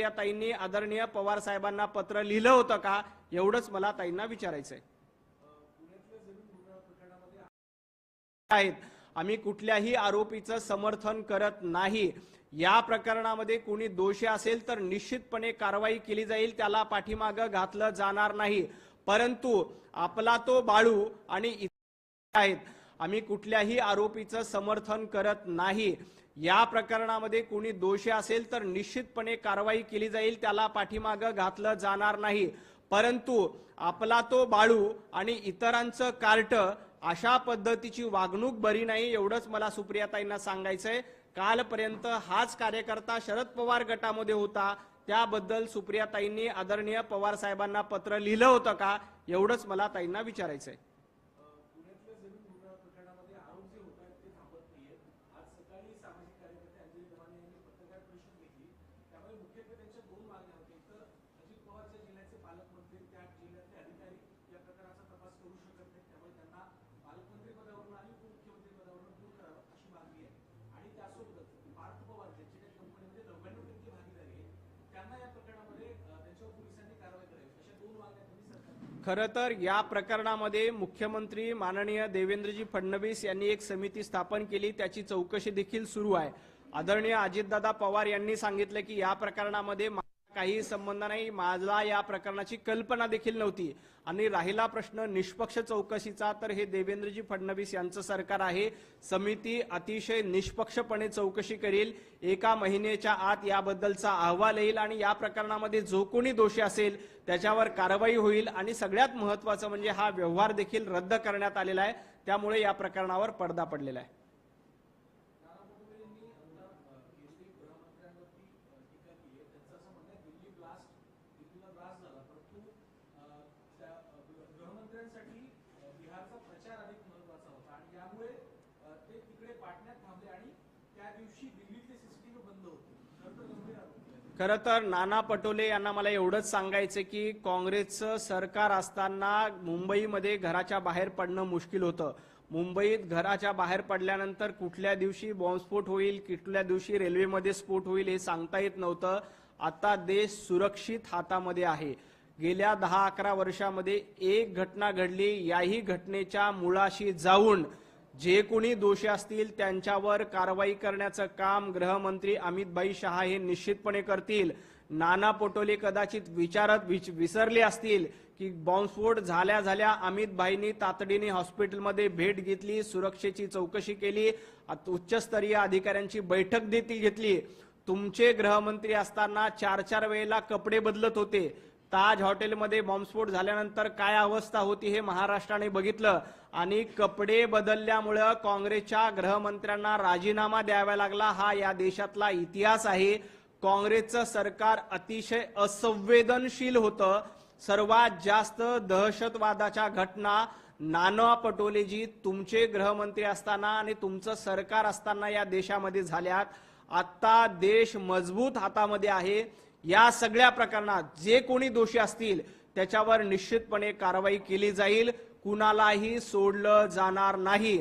या ताईंनी आदरणीय पवार साहेबांना पत्र लिहिलं होतं का? एवढंच मला ताईंना विचारायचंय. आहेत. आम्ही कुठल्याही आरोपीचं समर्थन करत नाही. या प्रकरणामध्ये कुणी दोषी असेल तर निश्चितपणे कारवाई केली जाईल त्याला पाठीमागं घातलं जाणार नाही. परंतु आपला तो बाळू आणि आहेत. आम्ही कुठल्याही आरोपीचं समर्थन करत नाही. या प्रकरणामध्ये कोणी दोषी असेल तर निश्चितपणे कारवाई केली जाईल त्याला पाठीमागं घातलं जाणार नाही. परंतु आपला तो बाळू आणि इतरांचं कार्ट अशा पद्धतीची वागणूक बरी नाही एवढंच मला सुप्रियाताईंना सांगायचंय. कालपर्यंत हाच कार्यकर्ता शरद पवार गटामध्ये होता त्याबद्दल सुप्रियाताईंनी आदरणीय पवार साहेबांना पत्र लिहिलं होतं का एवढंच मला ताईंना विचारायचंय. खरं तर या प्रकरणामध्ये मुख्यमंत्री माननीय देवेंद्रजी फडणवीस यांनी एक समिती स्थापन केली त्याची चौकशी देखील सुरू आहे. आदरणीय अजितदादा पवार यांनी सांगितलं की या प्रकरणामध्ये काही संबंध नाही. माझा या प्रकरणाची कल्पना देखील नव्हती. आणि राहिला प्रश्न निष्पक्ष चौकशीचा तर हे देवेंद्रजी फडणवीस यांचं सरकार आहे. समिती अतिशय निष्पक्षपणे चौकशी करेल. एका महिन्याच्या आत याबद्दलचा अहवाल येईल आणि या प्रकरणामध्ये जो कोणी दोषी असेल त्याच्यावर कारवाई होईल. आणि सगळ्यात महत्वाचं म्हणजे हा व्यवहार देखील रद्द करण्यात आलेला आहे. त्यामुळे या प्रकरणावर पडदा पडलेला आहे गृहमंत्र्यांसाठी बिहारचा प्रचार अधिक महत्त्वाचा होता आणि यामुळे ते तिकडे पाठण्यात थांबले आणि त्या दिवशी दिल्लीतले सीसीटीव्ही बंद होते खरं तर तर नाना पटोले यांना मला एवढंच सांगायचं की काँग्रेसचं सरकार असताना मुंबईमध्ये घराच्या बाहेर पडणं मुश्किल होतं. मुंबईत घराच्या बाहेर पडल्यानंतर कुठल्या दिवशी बॉम्बस्फोट होईल कुठल्या दिवशी रेल्वेमध्ये स्फोट होईल हे सांगता येत नव्हतं. आता देश सुरक्षित हातामध्ये आहे. गेल्या दहा अकरा वर्षामध्ये एक घटना घडली याही घटनेच्या मुळाशी जाऊन जे कोणी दोषी असतील त्यांच्यावर कारवाई करण्याचं काम गृहमंत्री अमितभाई शहा हे निश्चितपणे करतील. नाना पटोले कदाचित विचारत विच- विसरले असतील की बॉम्बस्फोट झाल्या झाल्या अमितभाईंनी तातडीने हॉस्पिटलमध्ये भेट घेतली सुरक्षेची चौकशी केली उच्चस्तरीय अधिकाऱ्यांची बैठक देखील घेतली. तुमचे गृहमंत्री असताना चार चार वेळेला कपडे बदलत होते. ताज हॉटेलमध्ये बॉम्बस्फोट झाल्यानंतर काय अवस्था होती हे महाराष्ट्राने बघितलं. आणि कपडे बदलल्यामुळं काँग्रेसच्या गृहमंत्र्यांना राजीनामा द्यावा लागला. हा या देशातला इतिहास आहे. काँग्रेसचं सरकार अतिशय असंवेदनशील होतं. सर्वात जास्त दहशतवादाच्या घटना नाना पटोलेजी तुमचे गृहमंत्री असताना आणि तुमचं सरकार असताना या देशामध्ये झाल्यात. आत्ता देश मजबूत हातामध्ये आहे. या सगळ्या प्रकरणात जे कोणी दोषी असतील त्याच्यावर निश्चितपणे कारवाई केली जाईल. कुणालाही सोडलं जाणार नाही.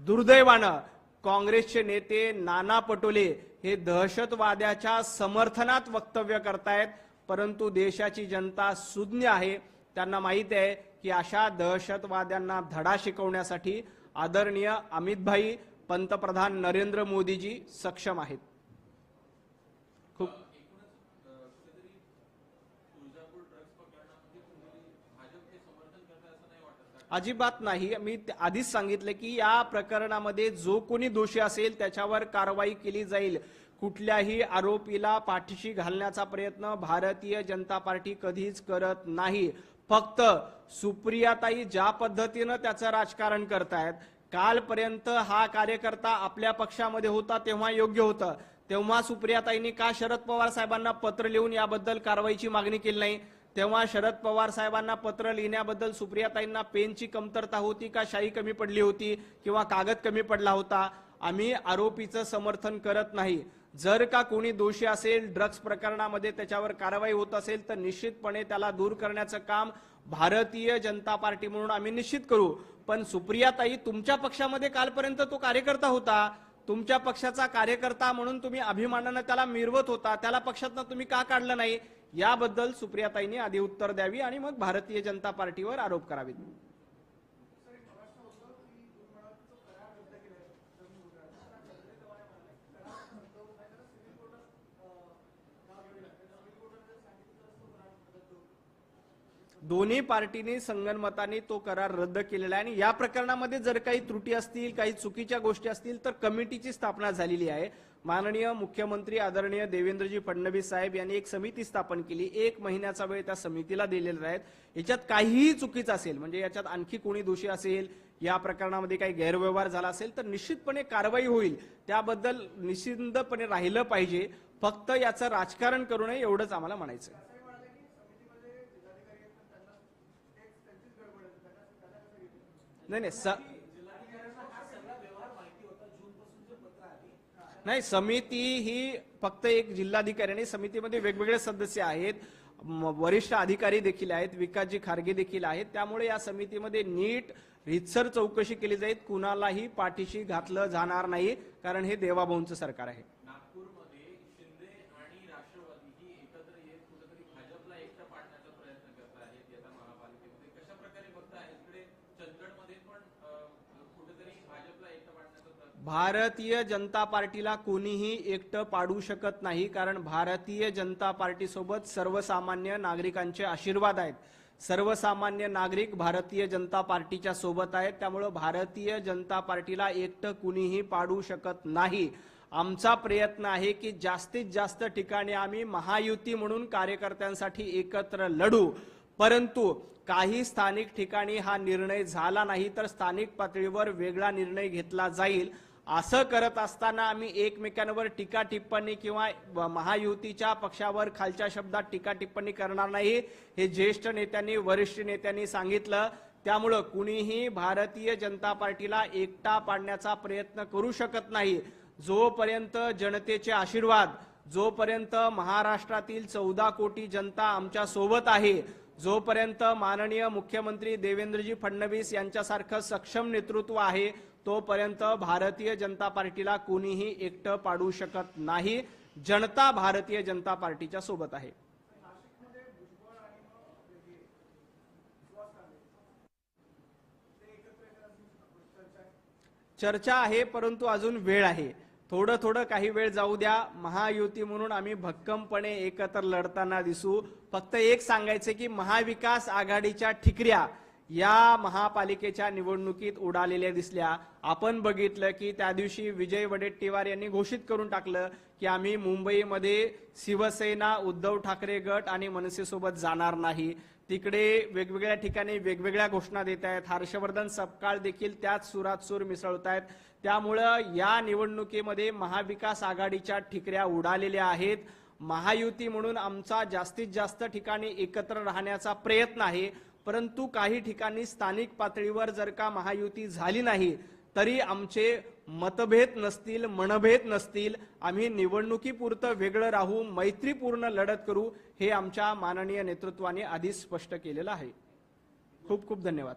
दुर्दैवानं काँग्रेसचे नेते नाना पटोले हे दहशतवाद्याच्या समर्थनात वक्तव्य करतायत परंतु देशाची जनता सुज्ञ आहे. त्यांना माहीत आहे की अशा दहशतवाद्यांना धडा शिकवण्यासाठी आदरणीय अमितभाई पंतप्रधान नरेंद्र मोदीजी सक्षम आहेत खूप अजिबात नाही. मी आधीच सांगितलं की या प्रकरणामध्ये जो कोणी दोषी असेल त्याच्यावर कारवाई केली जाईल. कुठल्याही आरोपीला पाठीशी घालण्याचा प्रयत्न भारतीय जनता पार्टी कधीच करत नाही. फक्त सुप्रियाताई ज्या पद्धतीनं त्याचं राजकारण करतायत कालपर्यंत हा कार्यकर्ता आपल्या पक्षामध्ये होता तेव्हा योग्य होतं. तेव्हा सुप्रियाताईंनी का शरद पवार साहेबांना पत्र लिहून याबद्दल कारवाईची मागणी केली नाही? तेव्हा शरद पवार साहेबांना पत्र लिहिण्याबद्दल सुप्रियाताईंना पेनची कमतरता होती का? शाई कमी पडली होती किंवा कागद कमी पडला होता? आम्ही आरोपीचं समर्थन करत नाही. जर का कोणी दोषी असेल ड्रग्ज प्रकरणामध्ये त्याच्यावर कारवाई होत असेल तर निश्चितपणे त्याला दूर करण्याचं काम भारतीय जनता पार्टी म्हणून आम्ही निश्चित करू. पण सुप्रियाताई तुमच्या पक्षामध्ये कालपर्यंत तो कार्यकर्ता होता. तुमच्या पक्षाचा कार्यकर्ता म्हणून तुम्ही अभिमानानं त्याला मिरवत होता. त्याला पक्षातनं तुम्ही का काढलं नाही? याबद्दल सुप्रियाताईंनी आधी उत्तर द्यावी आणि मग भारतीय जनता पार्टीवर आरोप करावेत. दोन्ही पार्टीने संगनमताने तो करार रद्द केलेला आहे. आणि या प्रकरणामध्ये जर काही त्रुटी असतील काही चुकीच्या गोष्टी असतील तर कमिटीची स्थापना झालेली आहे. माननीय मुख्यमंत्री आदरणीय देवेंद्रजी फडणवीस साहेब यांनी एक समिती स्थापन केली. एक महिन्याचा वेळ त्या समितीला दिलेला आहे. याच्यात काहीही चुकीचं असेल म्हणजे याच्यात आणखी कोणी दोषी असेल या प्रकरणामध्ये काही गैरव्यवहार झाला असेल तर निश्चितपणे कारवाई होईल. त्याबद्दल निश्चिंतपणे राहिलं पाहिजे. फक्त याचं राजकारण करू नये एवढंच आम्हाला म्हणायचं नाही नाही स नाही समिती ही फक्त एक जिल्हाधिकारी आणि समितीमध्ये वेगवेगळे सदस्य आहेत. वरिष्ठ अधिकारी देखील आहेत विकासजी खारगे देखील आहेत. त्यामुळे या समितीमध्ये नीट रितसर चौकशी केली जाईल. कुणालाही पाठीशी घातलं जाणार नाही कारण हे देवाभाऊंचं सरकार आहे नागपूरमध्ये शिंदे आणि राष्ट्रवादी ही एकत्र येत कुठेतरी भाजपला एकटं पाडण्याचा प्रयत्न करत आहेत येत्या महापालिकेमध्ये कशा प्रकारे बघताय इकडे चंदगडमध्ये पण अं, कुठेतरी भाजपला एकटं पाडण्याचा प्रयत्न भारतीय जनता पार्टीला कोणीही एकटं पाडू शकत नाही कारण भारतीय जनता पार्टीसोबत सर्वसामान्य नागरिकांचे आशीर्वाद आहेत. सर्वसामान्य नागरिक भारतीय जनता पार्टीच्या सोबत आहेत त्यामुळं भारतीय जनता पार्टीला एकटं कुणीही पाडू शकत नाही. आमचा प्रयत्न आहे की जास्तीत जास्त ठिकाणी आम्ही महायुती म्हणून कार्यकर्त्यांसाठी एकत्र लढू. परंतु काही स्थानिक ठिकाणी हा निर्णय झाला नाही तर स्थानिक पातळीवर वेगळा निर्णय घेतला जाईल. असं करत असताना आम्ही एकमेकांवर टीका टिप्पणी किंवा महायुतीच्या पक्षावर खालच्या शब्दात टीका टिप्पणी करणार नाही हे ज्येष्ठ नेत्यांनी वरिष्ठ नेत्यांनी सांगितलं. त्यामुळं कुणीही भारतीय जनता पार्टीला एकटा पाडण्याचा प्रयत्न करू शकत नाही. जोपर्यंत जनतेचे आशीर्वाद जोपर्यंत महाराष्ट्रातील चौदा कोटी जनता आमच्यासोबत आहे जोपर्यंत माननीय मुख्यमंत्री देवेंद्रजी फडणवीस यांच्यासारखं सक्षम नेतृत्व आहे तोपर्यंत भारतीय जनता पार्टीला कोणीही एकटं पाडू शकत नाही. जनता भारतीय जनता पार्टीच्या सोबत आहे. चर्चा आहे परंतु अजून वेळ आहे. थोडं थोडं काही वेळ जाऊ द्या. महायुती म्हणून आम्ही भक्कमपणे एकत्र लढताना दिसू. फक्त एक सांगायचं की महाविकास आघाडीच्या ठिकऱ्या या महापालिकेच्या निवडणुकीत उडालेल्या दिसल्या. आपण बघितलं की त्या दिवशी विजय वडेट्टीवार यांनी घोषित करून टाकलं की आम्ही मुंबईमध्ये शिवसेना उद्धव ठाकरे गट आणि मनसेसोबत जाणार नाही. तिकडे वेगवेगळ्या ठिकाणी वेगवेगळ्या घोषणा देत आहेत. हर्षवर्धन सपकाळ देखील त्याच सुरात सूर मिसळत आहेत. त्यामुळं या निवडणुकीमध्ये महाविकास आघाडीच्या ठिकऱ्या उडालेल्या आहेत. महायुती म्हणून आमचा जास्तीत जास्त ठिकाणी एकत्र राहण्याचा प्रयत्न आहे. परंतु काही ठिकाणी स्थानिक पातळीवर जर का महायुती झाली नाही तरी आमचे मतभेद नसतील मनभेद नसतील. आम्ही निवडणुकीपुरतं वेगळं राहू मैत्रीपूर्ण लढत करू हे आमच्या माननीय नेतृत्वाने आधीच स्पष्ट केलेलं आहे. खूप खूप धन्यवाद.